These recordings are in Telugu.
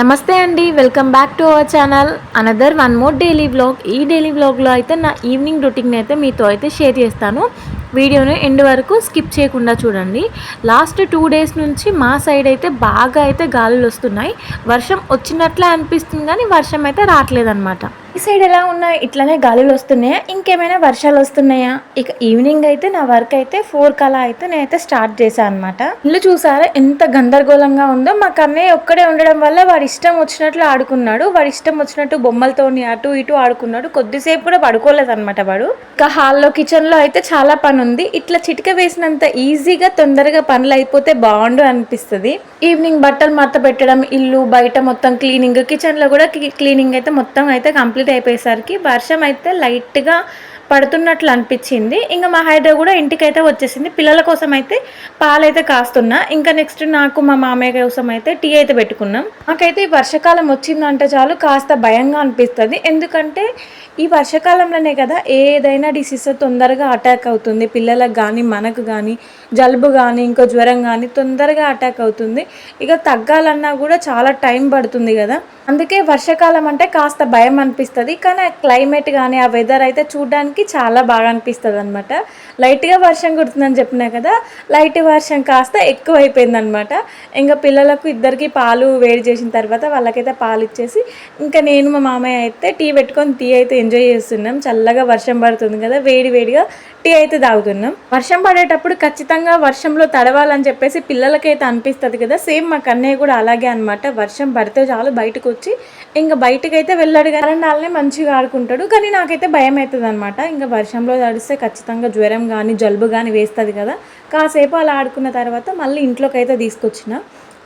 నమస్తే అండి welcome back to our channel. Another one more daily vlog. ఈ డైలీ వ్లాగ్లో అయితే నా ఈవినింగ్ రొటీన్ అయితే మీతో అయితే షేర్ చేస్తాను. వీడియోను ఎండ్ వరకు స్కిప్ చేయకుండా చూడండి. లాస్ట్ టూ డేస్ నుంచి మా సైడ్ అయితే బాగా అయితే గాలులు వస్తున్నాయి. వర్షం వచ్చినట్లే అనిపిస్తుంది కానీ వర్షం అయితే రావట్లేదన్నమాట. ఈ సైడ్ ఎలా ఉన్నాయి? ఇట్లానే గాలులు వస్తున్నాయా? ఇంకేమైనా వర్షాలు వస్తున్నాయా? ఇక ఈవినింగ్ అయితే నా వర్క్ అయితే ఫోర్ కలా అయితే నేనైతే స్టార్ట్ చేశాను అనమాట ఇల్లు చూసారా? ఎంత గందరగోళంగా ఉందో. మా కన్నయ్య ఒక్కడే ఉండడం వల్ల వాడి ఇష్టం వచ్చినట్లు ఆడుకున్నాడు. వాడి ఇష్టం వచ్చినట్టు బొమ్మలతో అటు ఇటు ఆడుకున్నాడు. కొద్దిసేపు కూడా పడుకోలేదు అనమాట వాడు. ఇంకా హాల్లో కిచెన్లో అయితే చాలా పని ఉంది ఇట్లా చిటిక వేసినంత ఈజీగా తొందరగా పనులు అయిపోతే బాగుండు అనిపిస్తుంది. ఈవినింగ్ బట్టలు మడత పెట్టడం ఇల్లు బయట మొత్తం క్లీనింగ్ కిచెన్లో కూడా క్లీనింగ్ అయితే మొత్తం అయితే కంప్లీట్ అయిపోయేసరికి వర్షం అయితే లైట్గా పడుతున్నట్లు అనిపించింది. ఇంకా మా హైదరాబాద్ కూడా ఇంటికైతే వచ్చేసింది. పిల్లల కోసం అయితే పాలైతే కాస్తున్నా. ఇంకా నెక్స్ట్ నాకు మా మామయ్య కోసం అయితే టీ అయితే పెట్టుకున్నాం. నాకైతే ఈ వర్షాకాలం వచ్చిందంటే చాలు కాస్త భయంగా అనిపిస్తుంది. ఎందుకంటే ఈ వర్షాకాలంలోనే కదా ఏదైనా డిసీజ్ తొందరగా అటాక్ అవుతుంది. పిల్లలకు కానీ మనకు కానీ జలుబు కానీ ఇంకో జ్వరం కానీ తొందరగా అటాక్ అవుతుంది. ఇక తగ్గాలన్నా కూడా చాలా టైం పడుతుంది కదా. అందుకే వర్షాకాలం అంటే కాస్త భయం అనిపిస్తుంది. కానీ ఆ క్లైమేట్ కానీ ఆ వెదర్ అయితే చూడడానికి చాలా బాగా అనిపిస్తుంది అనమాట లైట్గా వర్షం కుడుతుందని చెప్పినా కదా లైట్ వర్షం కాస్త ఎక్కువ అయిపోయింది అనమాట ఇంకా పిల్లలకు ఇద్దరికి పాలు వేడి చేసిన తర్వాత వాళ్ళకైతే పాలు ఇచ్చేసి ఇంకా నేను మా మామయ్య అయితే టీ పెట్టుకొని టీ అయితే ఎంజాయ్ చేస్తున్నాం. చల్లగా వర్షం పడుతుంది కదా వేడి వేడిగా టీ అయితే తాగుతున్నాం. వర్షం పడేటప్పుడు ఖచ్చితంగా వర్షంలో తడవాలని చెప్పేసి పిల్లలకైతే అనిపిస్తుంది కదా. సేమ్ మా కన్నయ్య కూడా అలాగే అనమాట వర్షం పడితే చాలు బయటకు వచ్చి ఇంకా బయటకైతే వెళ్ళాడు కానీ మంచిగా ఆడుకుంటాడు. కానీ నాకైతే భయం అవుతుంది అనమాట ఇంకా వర్షంలో తడిస్తే ఖచ్చితంగా జ్వరం కానీ జలుబు కానీ వేస్తుంది కదా. కాసేపు అలా ఆడుకున్న తర్వాత మళ్ళీ ఇంట్లోకి అయితే తీసుకొచ్చిన.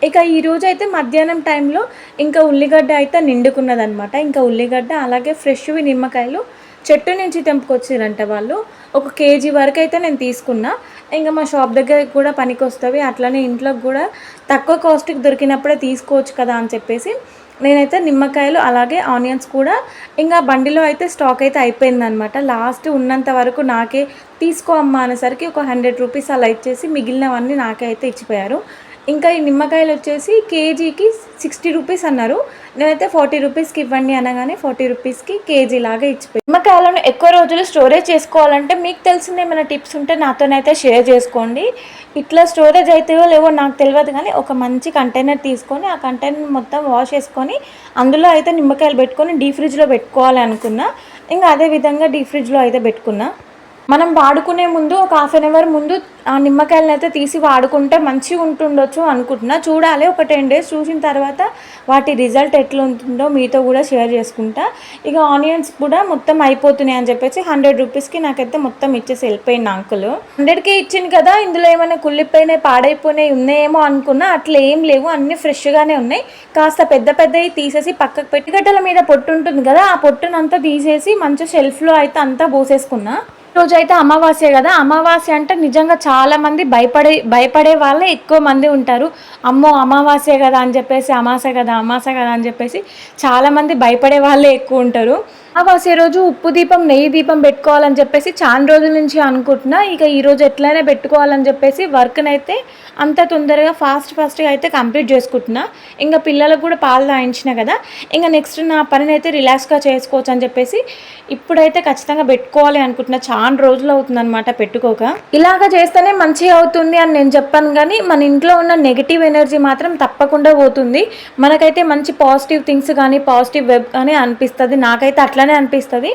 ఇక ఈ రోజు అయితే మధ్యాహ్నం టైంలో ఇంకా ఉల్లిగడ్డ అయితే నిండుకున్నదనమాట ఇంకా ఉల్లిగడ్డ అలాగే ఫ్రెష్వి నిమ్మకాయలు చెట్టు నుంచి తెంపుకొచ్చిరంట వాళ్ళు. ఒక కేజీ వరకు అయితే నేను తీసుకున్నా. ఇంకా మా షాప్ దగ్గర కూడా పనికి వస్తుంది అట్లనే ఇంట్లోకి కూడా తక్కువ కాస్ట్కి దొరికినప్పుడే తీసుకోవచ్చు కదా అని చెప్పేసి నేనైతే నిమ్మకాయలు అలాగే ఆనియన్స్ కూడా ఇంకా బండిలో అయితే స్టాక్ అయితే అయిపోయిందనమాట. లాస్ట్ ఉన్నంత వరకు నాకే తీసుకో అమ్మా అనేసరికి ఒక హండ్రెడ్ రూపీస్ అలా ఇచ్చేసి మిగిలినవన్నీ నాకే అయితే ఇచ్చిపోయారు. ఇంకా ఈ నిమ్మకాయలు వచ్చేసి కేజీకి సిక్స్టీ రూపీస్ అన్నారు. నేనైతే ఫార్టీ రూపీస్కి ఇవ్వండి అనగానే ఫార్టీ రూపీస్కి కేజీ లాగా ఇచ్చిపోయి. నిమ్మకాయలను ఎక్కువ రోజులు స్టోరేజ్ చేసుకోవాలంటే మీకు తెలిసిన ఏమైనా టిప్స్ ఉంటే నాతోనైతే షేర్ చేసుకోండి. ఇట్లా స్టోరేజ్ అవుతాయో లేవో నాకు తెలియదు కానీ ఒక మంచి కంటైనర్ తీసుకొని ఆ కంటైనర్ మొత్తం వాష్ చేసుకొని అందులో అయితే నిమ్మకాయలు పెట్టుకొని డీ ఫ్రిడ్జ్లో పెట్టుకోవాలి అనుకున్నా ఇంకా అదే విధంగా డీ ఫ్రిడ్జ్లో అయితే పెట్టుకున్నా. మనం వాడుకునే ముందు ఒక హాఫ్ అన్ అవర్ ముందు ఆ నిమ్మకాయలను అయితే తీసి వాడుకుంటే మంచిగా ఉంటుండొచ్చు అనుకుంటున్నా. చూడాలి ఒక టెన్ డేస్ చూసిన తర్వాత వాటి రిజల్ట్ ఎట్లా ఉంటుందో మీతో కూడా షేర్ చేసుకుంటా. ఇక ఆనియన్స్ కూడా మొత్తం అయిపోతున్నాయి అని చెప్పేసి హండ్రెడ్ రూపీస్కి నాకైతే మొత్తం ఇచ్చేసి వెళ్ళిపోయింది అంకులు హండ్రెడ్కి ఇచ్చింది కదా ఇందులో ఏమైనా కుళ్ళిపోయినాయి పాడైపోయినాయి ఉన్నాయేమో అనుకున్నా అట్లా ఏం లేవు. అన్నీ ఫ్రెష్గానే ఉన్నాయి. కాస్త పెద్ద పెద్దవి తీసేసి పక్కకు పెట్టి గడ్డల మీద పొట్టు ఉంటుంది కదా ఆ పొట్టునంతా తీసేసి మంచి షెల్ఫ్లో అయితే అంతా పోసేసుకున్నా. రోజు అయితే అమావాస్య కదా. అమావాస్య అంటే నిజంగా చాలా మంది భయపడే భయపడే వాళ్ళే ఎక్కువ మంది ఉంటారు. అమ్మో అమావాస్య కదా అని చెప్పేసి అమాస కదా అమాస కదా అని చెప్పేసి చాలా మంది భయపడే వాళ్ళే ఎక్కువ ఉంటారు. అమావాస్య రోజు ఉప్పు దీపం నెయ్యి దీపం పెట్టుకోవాలని చెప్పేసి చాలా రోజుల నుంచి అనుకుంటున్నా. ఇక ఈ రోజు ఎట్లయినా పెట్టుకోవాలని చెప్పేసి వర్క్ని అయితే అంత తొందరగా ఫాస్ట్ ఫాస్ట్గా అయితే కంప్లీట్ చేసుకుంటున్నా. ఇంకా పిల్లలకు కూడా పాలు తాయించిన కదా. ఇంకా నెక్స్ట్ నా పనిని అయితే రిలాక్స్గా చేసుకోవచ్చు అని చెప్పేసి ఇప్పుడైతే ఖచ్చితంగా పెట్టుకోవాలి అనుకుంటున్నా. చాలా రోజులు అవుతుందన్నమాట పెట్టుకోక. ఇలాగ చేస్తేనే మంచిగా అవుతుంది అని నేను చెప్పాను కానీ మన ఇంట్లో ఉన్న నెగిటివ్ ఎనర్జీ మాత్రం తప్పకుండా పోతుంది. మనకైతే మంచి పాజిటివ్ థింగ్స్ కానీ పాజిటివ్ వెబ్ కానీ అనిపిస్తుంది. నాకైతే అట్లానే అనిపిస్తుంది.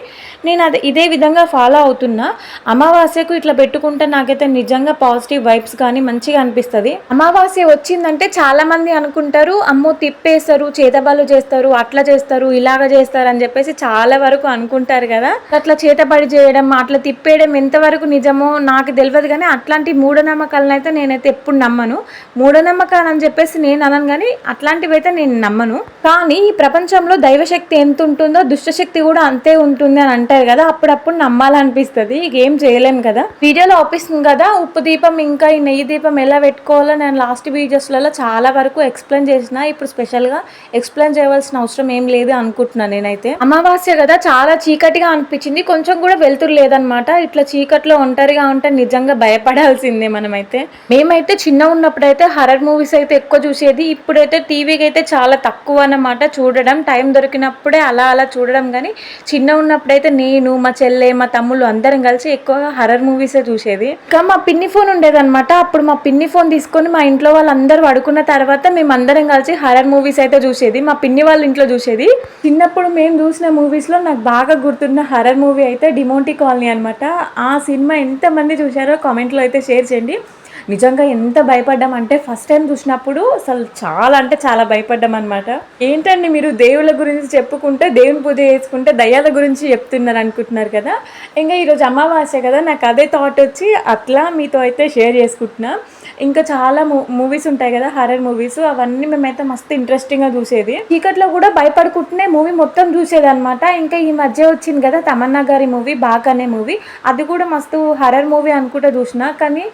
నేను అది ఇదే విధంగా ఫాలో అవుతున్నా. అమావాస్యకు ఇట్లా పెట్టుకుంటే నాకైతే నిజంగా పాజిటివ్ వైబ్స్ కానీ మంచిగా అనిపిస్తుంది. అమావాస్య వచ్చిందంటే చాలామంది అనుకుంటారు అమ్మో తిప్పేస్తారు చేతబళ్ళు చేస్తారు అట్లా చేస్తారు ఇలాగ చేస్తారు అని చెప్పేసి చాలా వరకు అనుకుంటారు కదా. అట్లా చేతబడి చేయడం అట్లా తిప్పేయడం ఎంతవరకు నిజమో నాకు తెలియదు కానీ అట్లాంటి మూఢనమ్మకాలను అయితే నేనైతే ఎప్పుడు నమ్మను. మూఢనమ్మకాలు అని చెప్పేసి నేను అనను కానీ అట్లాంటివి అయితే నేను నమ్మను. కానీ ఈ ప్రపంచంలో దైవశక్తి ఎంత ఉంటుందో దుష్టశక్తి కూడా కూడా అంతే ఉంటుంది అని అంటారు కదా అప్పుడప్పుడు నమ్మాలనిపిస్తుంది. ఏం చేయలేం కదా. వీడియోలో ఆపిస్తుంది కదా ఉప్పు దీపం ఇంకా ఈ నెయ్యి దీపం ఎలా పెట్టుకోవాలో నేను లాస్ట్ వీడియోస్లలో చాలా వరకు ఎక్స్ప్లెయిన్ చేసిన. ఇప్పుడు స్పెషల్గా ఎక్స్ప్లెయిన్ చేయవలసిన అవసరం ఏం లేదు అనుకుంటున్నాను నేనైతే. అమావాస్య కదా చాలా చీకటిగా అనిపించింది. కొంచెం కూడా వెళ్తురు లేదనమాట ఇట్లా చీకట్లో ఒంటరిగా ఉంటే నిజంగా భయపడాల్సిందే మనమైతే. మేమైతే చిన్న ఉన్నప్పుడైతే హర్రర్ మూవీస్ అయితే ఎక్కువ చూసేది. ఇప్పుడైతే టీవీకి అయితే చాలా తక్కువ అన్నమాట. చూడడం టైం దొరికినప్పుడే అలా అలా చూడడం కానీ చిన్న ఉన్నప్పుడైతే నేను మా చెల్లె మా తమ్ముళ్ళు అందరం కలిసి ఎక్కువగా హర్రర్ మూవీసే చూసేది. ఇంకా మా పిన్ని ఫోన్ ఉండేదన్నమాట. అప్పుడు మా పిన్ని ఫోన్ తీసుకొని మా ఇంట్లో వాళ్ళందరూ పడుకున్న తర్వాత మేము అందరం కలిసి హర్రర్ మూవీస్ అయితే చూసేది. మా పిన్ని వాళ్ళ ఇంట్లో చూసేది. చిన్నప్పుడు మేము చూసిన మూవీస్లో నాకు బాగా గుర్తున్న హర్రర్ మూవీ అయితే డిమోంటీ కాలనీ అనమాట ఆ సినిమా ఎంతమంది చూశారో కామెంట్లో అయితే షేర్ చేయండి. నిజంగా ఎంత భయపడ్డాం అంటే ఫస్ట్ టైం చూసినప్పుడు అసలు చాలా అంటే చాలా భయపడ్డాం అనమాట ఏంటండి మీరు దేవుళ్ళ గురించి చెప్పుకుంటే దేవుని పూజ చేసుకుంటే దయ్యాల గురించి చెప్తున్నారు అనుకుంటున్నారు కదా? ఇంకా ఈరోజు అమావాస్య కదా నాకు అదే థాట్ వచ్చి అట్లా మీతో అయితే షేర్ చేసుకుంటున్నా. ఇంకా చాలా మూవీస్ ఉంటాయి కదా హర్రర్ మూవీస్ అవన్నీ మేమైతే మస్తు ఇంట్రెస్టింగ్గా చూసేది. చీకట్లో కూడా భయపడుకుంటూనే మూవీ మొత్తం చూసేది అనమాట ఇంకా ఈ మధ్య వచ్చింది కదా తమన్నా గారి మూవీ బాక్ అనే మూవీ అది కూడా మస్తు హర్రర్ మూవీ అనుకుంటే చూసిన. కానీ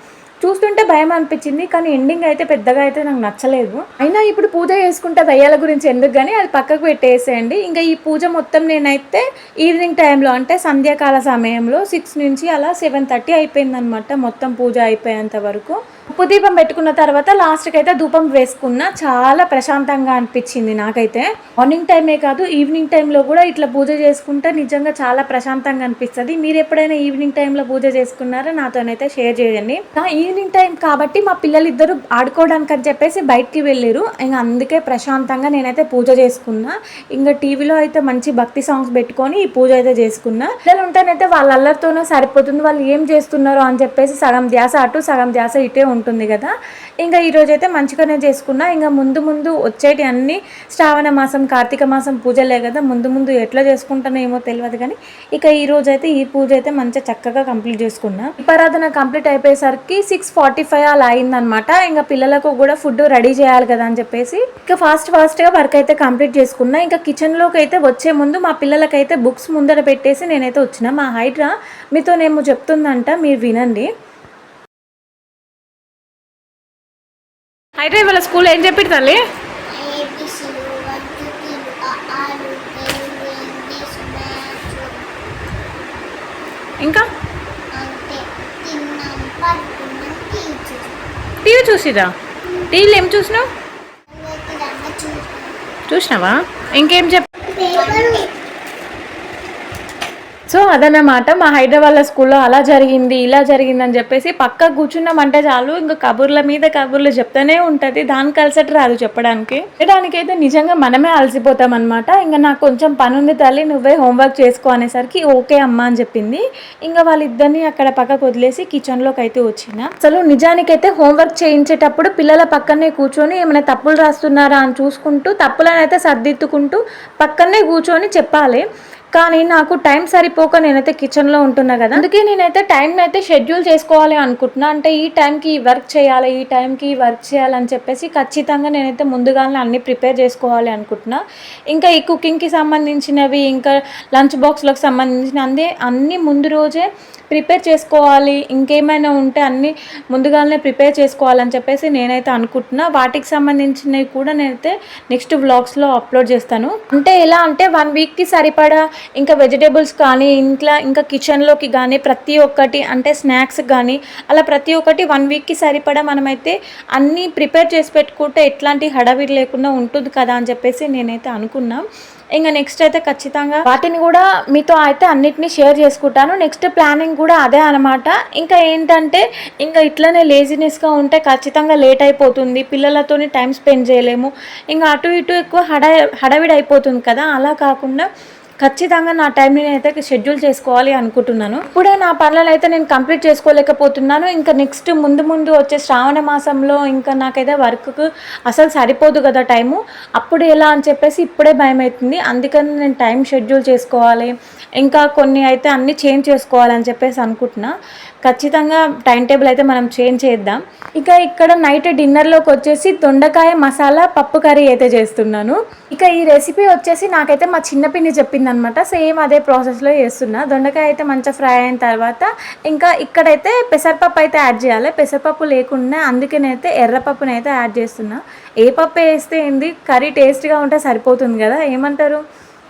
చూస్తుంటే భయం అనిపించింది కానీ ఎండింగ్ అయితే పెద్దగా అయితే నాకు నచ్చలేదు. అయినా ఇప్పుడు పూజ చేసుకుంటే దయ్యాల గురించి ఎందుకు కానీ అది పక్కకు పెట్టేసేయండి. ఇంకా ఈ పూజ మొత్తం నేనైతే ఈవినింగ్ టైంలో అంటే సంధ్యాకాల సమయంలో సిక్స్ నుంచి అలా సెవెన్ థర్టీ అయిపోయిందనమాట మొత్తం పూజ అయిపోయేంత వరకు. ఉప్పు దీపం పెట్టుకున్న తర్వాత లాస్ట్కి అయితే ధూపం వేసుకున్న చాలా ప్రశాంతంగా అనిపించింది నాకైతే. మార్నింగ్ టైమే కాదు ఈవినింగ్ టైంలో కూడా ఇట్లా పూజ చేసుకుంటే నిజంగా చాలా ప్రశాంతంగా అనిపిస్తుంది. మీరు ఎప్పుడైనా ఈవినింగ్ టైంలో పూజ చేసుకున్నారో? నాతోనైతే షేర్ చేయండి. ఈవినింగ్ టైం కాబట్టి మా పిల్లలు ఇద్దరు ఆడుకోవడానికి అని చెప్పేసి బయటికి వెళ్ళారు. ఇంకా అందుకే ప్రశాంతంగా నేనైతే పూజ చేసుకున్నా. ఇంకా టీవీలో అయితే మంచి భక్తి సాంగ్స్ పెట్టుకొని ఈ పూజ అయితే చేసుకున్నా. పిల్లలు ఉంటేనైతే వాళ్ళ అల్లరితోనే సరిపోతుంది వాళ్ళు ఏం చేస్తున్నారో అని చెప్పేసి సగం ధ్యాస అటు సగం ధ్యాస ఇటే ఉంటుంది కదా. ఇంకా ఈరోజు అయితే మంచిగానే చేసుకున్నా. ఇంకా ముందు ముందు వచ్చేటి అన్ని శ్రావణ మాసం కార్తీక మాసం పూజలే కదా. ముందు ముందు ఎట్లా చేసుకుంటానో ఏమో తెలియదు కానీ ఇక ఈ రోజు అయితే ఈ పూజ అయితే మంచిగా చక్కగా కంప్లీట్ చేసుకున్నా. దీపారాధన కంప్లీట్ అయిపోయేసరికి సిక్స్ ఫార్టీ ఫైవ్ అలా అయిందనమాట ఇంకా పిల్లలకు కూడా ఫుడ్ రెడీ చేయాలి కదా అని చెప్పేసి ఇంకా ఫాస్ట్ ఫాస్ట్గా వర్క్ అయితే కంప్లీట్ చేసుకున్నా. ఇంకా కిచెన్లోకి అయితే వచ్చే ముందు మా పిల్లలకైతే బుక్స్ ముందర పెట్టేసి నేనైతే వచ్చిన. మా హైడ్రా మీతో నేను చెప్తుందంట మీరు వినండి. అయితే ఇవాళ స్కూల్ ఏం చెప్పారు తల్లి? ఇంకా? టీవీ చూసిరా? టీవీలో ఏం చూసినావు? చూసినావా? ఇంకేం చెప్ సో అదనమాట మా హైదరాబాద్ స్కూల్లో అలా జరిగింది ఇలా జరిగిందని చెప్పేసి పక్క కూర్చున్నామంటే చాలు ఇంకా కబుర్ల మీద కబుర్లు చెప్తానే ఉంటుంది దానికి అలసట రాదు చెప్పడానికి. దానికైతే నిజంగా మనమే అలసిపోతాం అనమాట ఇంకా నాకు కొంచెం పని ఉంది తల్లి నువ్వే హోంవర్క్ చేసుకో అనేసరికి ఓకే అమ్మ అని చెప్పింది. ఇంకా వాళ్ళిద్దరిని అక్కడ పక్కకు వదిలేసి కిచెన్లోకి అయితే వచ్చిన. అసలు నిజానికైతే హోంవర్క్ చేయించేటప్పుడు పిల్లల పక్కనే కూర్చొని ఏమైనా తప్పులు రాస్తున్నారా అని చూసుకుంటూ తప్పులను అయితే సర్దిద్దుకుంటూ పక్కనే కూర్చొని చెప్పాలి. కానీ నాకు టైం సరిపోక నేనైతే కిచెన్లో ఉంటున్నా కదా. అందుకే నేనైతే టైం అయితే షెడ్యూల్ చేసుకోవాలి అనుకుంటున్నా. అంటే ఈ టైంకి ఈ వర్క్ చేయాలి ఈ టైంకి ఈ వర్క్ చేయాలని చెప్పేసి ఖచ్చితంగా నేనైతే ముందుగానే అన్ని ప్రిపేర్ చేసుకోవాలి అనుకుంటున్నా. ఇంకా ఈ కుకింగ్కి సంబంధించినవి ఇంకా లంచ్ బాక్స్లకు సంబంధించిన అన్ని అన్ని ముందు రోజే ప్రిపేర్ చేసుకోవాలి ఇంకేమైనా ఉంటే అన్నీ ముందుగానే ప్రిపేర్ చేసుకోవాలని చెప్పేసి నేనైతే అనుకుంటున్నా. వాటికి సంబంధించినవి కూడా నేనైతే నెక్స్ట్ వ్లాగ్స్లో అప్లోడ్ చేస్తాను. అంటే ఎలా అంటే వన్ వీక్కి సరిపడా ఇంకా వెజిటేబుల్స్ కానీ ఇంట్లో ఇంకా కిచెన్లోకి కానీ ప్రతి ఒక్కటి అంటే స్నాక్స్ కానీ అలా ప్రతి ఒక్కటి వన్ వీక్కి సరిపడా మనమైతే అన్నీ ప్రిపేర్ చేసి పెట్టుకుంటే ఎట్లాంటి హడావిడి లేకుండా ఉంటుంది కదా అని చెప్పేసి నేనైతే అనుకున్నాను ఇంకా నెక్స్ట్ అయితే ఖచ్చితంగా వాటిని కూడా మీతో అయితే అన్నిటిని షేర్ చేసుకుంటాను. నెక్స్ట్ ప్లానింగ్ కూడా అదే అనమాట ఇంకా ఏంటంటే ఇంకా ఇట్లనే లేజినెస్గా ఉంటే ఖచ్చితంగా లేట్ అయిపోతుంది. పిల్లలతో టైం స్పెండ్ చేయలేము. ఇంకా అటు ఇటు ఎక్కువ హడ హడావిడి అయిపోతుంది కదా. అలా కాకుండా ఖచ్చితంగా నా టైంని నేనైతే షెడ్యూల్ చేసుకోవాలి అనుకుంటున్నాను. ఇప్పుడే నా పనులను అయితే నేను కంప్లీట్ చేసుకోలేకపోతున్నాను. ఇంకా నెక్స్ట్ ముందు ముందు వచ్చే శ్రావణ మాసంలో ఇంకా నాకైతే వర్క్కు అసలు సరిపోదు కదా టైము అప్పుడు ఎలా అని చెప్పేసి ఇప్పుడే భయం అవుతుంది అందుకని నేను టైం షెడ్యూల్ చేసుకోవాలి. ఇంకా కొన్ని అయితే అన్నీ చేంజ్ చేసుకోవాలని చెప్పేసి అనుకుంటున్నా. ఖచ్చితంగా టైం టేబుల్ అయితే మనం చేంజ్ చేద్దాం. ఇక ఇక్కడ నైట్ డిన్నర్లోకి వచ్చేసి దొండకాయ మసాలా పప్పు కర్రీ అయితే చేస్తున్నాను. ఇక ఈ రెసిపీ వచ్చేసి నాకైతే మా చిన్నపిన్ని చెప్పిందనమాట చెప్పింది సేమ్ అదే ప్రాసెస్లో చేస్తున్నా. దొండకాయ అయితే మంచిగా ఫ్రై అయిన తర్వాత ఇంకా ఇక్కడైతే పెసరపప్పు అయితే యాడ్ చేయాలి. పెసరపప్పు లేకుండా అందుకనైతే ఎర్రపప్పుని అయితే యాడ్ చేస్తున్నా. ఏ పప్పు వేస్తే ఏంది? కర్రీ టేస్ట్గా ఉంటే సరిపోతుంది కదా. ఏమంటారు?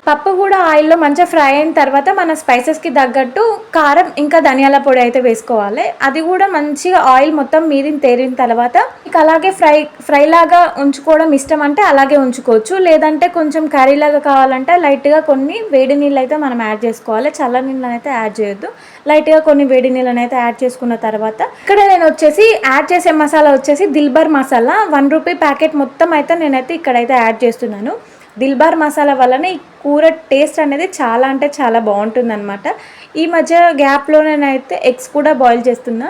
పప్పు కూడా ఆయిల్లో మంచిగా ఫ్రై అయిన తర్వాత మన స్పైసెస్కి తగ్గట్టు కారం ఇంకా ధనియాల పొడి అయితే వేసుకోవాలి. అది కూడా మంచిగా ఆయిల్ మొత్తం మీదిని తేరిన తర్వాత ఇక అలాగే ఫ్రై ఫ్రై లాగా ఉంచుకోవడం ఇష్టం అంటే అలాగే ఉంచుకోవచ్చు. లేదంటే కొంచెం కర్రీ లాగా కావాలంటే లైట్గా కొన్ని వేడి నీళ్ళు అయితే మనం యాడ్ చేసుకోవాలి. చల్ల నీళ్ళని అయితే యాడ్ చేయొద్దు. లైట్గా కొన్ని వేడి నీళ్ళని అయితే యాడ్ చేసుకున్న తర్వాత ఇక్కడ నేను వచ్చేసి యాడ్ చేసే మసాలా వచ్చేసి Dilbar Masala. One rupee packet మొత్తం అయితే నేనైతే ఇక్కడైతే యాడ్ చేస్తున్నాను. దిల్బార్ మసాలా వల్లనే కూర టేస్ట్ అనేది చాలా అంటే చాలా బాగుంటుంది ఈ మధ్య గ్యాప్లో నేనైతే ఎగ్స్ కూడా బాయిల్ చేస్తున్నా.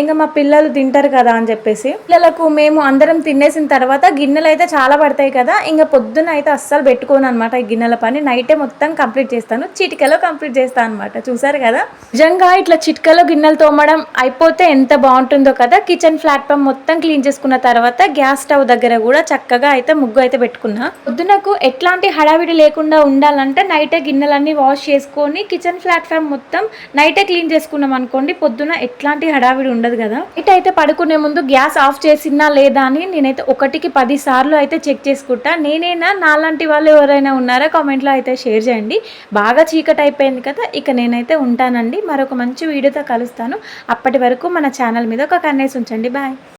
ఇంకా మా పిల్లలు తింటారు కదా అని చెప్పేసి. పిల్లలకు మేము అందరం తినేసిన తర్వాత గిన్నెలు అయితే చాలా పడతాయి కదా ఇంకా పొద్దున అయితే అస్సలు పెట్టుకోను అనమాట ఈ గిన్నెల పని. నైటే మొత్తం కంప్లీట్ చేస్తాను. చిటికలో కంప్లీట్ చేస్తాను అనమాట చూసారు కదా? నిజంగా ఇట్లా చిటికలో గిన్నెలు తోమడం అయిపోతే ఎంత బాగుంటుందో కదా? కిచెన్ ప్లాట్ఫామ్ మొత్తం క్లీన్ చేసుకున్న తర్వాత గ్యాస్ స్టవ్ దగ్గర కూడా చక్కగా అయితే ముగ్గు అయితే పెట్టుకున్నా. పొద్దునకు ఎట్లాంటి హడావిడి లేకుండా ఉండాలంటే నైటే గిన్నెలన్నీ వాష్ చేసుకొని కిచెన్ ప్లాట్ఫామ్ మొత్తం నైటే క్లీన్ చేసుకున్నాం అనుకోండి పొద్దున ఎట్లాంటి హడావిడి ఉండదు కదా. నైట్ అయితే పడుకునే ముందు గ్యాస్ ఆఫ్ చేసినా లేదా అని నేనైతే ఒకటికి పది సార్లు అయితే చెక్ చేసుకుంటా. నేనైనా నాలాంటి వాళ్ళు ఎవరైనా ఉన్నారా కామెంట్లో అయితే షేర్ చేయండి. బాగా చీకటి అయిపోయింది కదా ఇక నేనైతే ఉంటానండి. మరొక మంచి వీడియోతో కలుస్తాను. అప్పటి వరకు మన ఛానల్ మీద ఒక కన్నేసి ఉంచండి. బాయ్.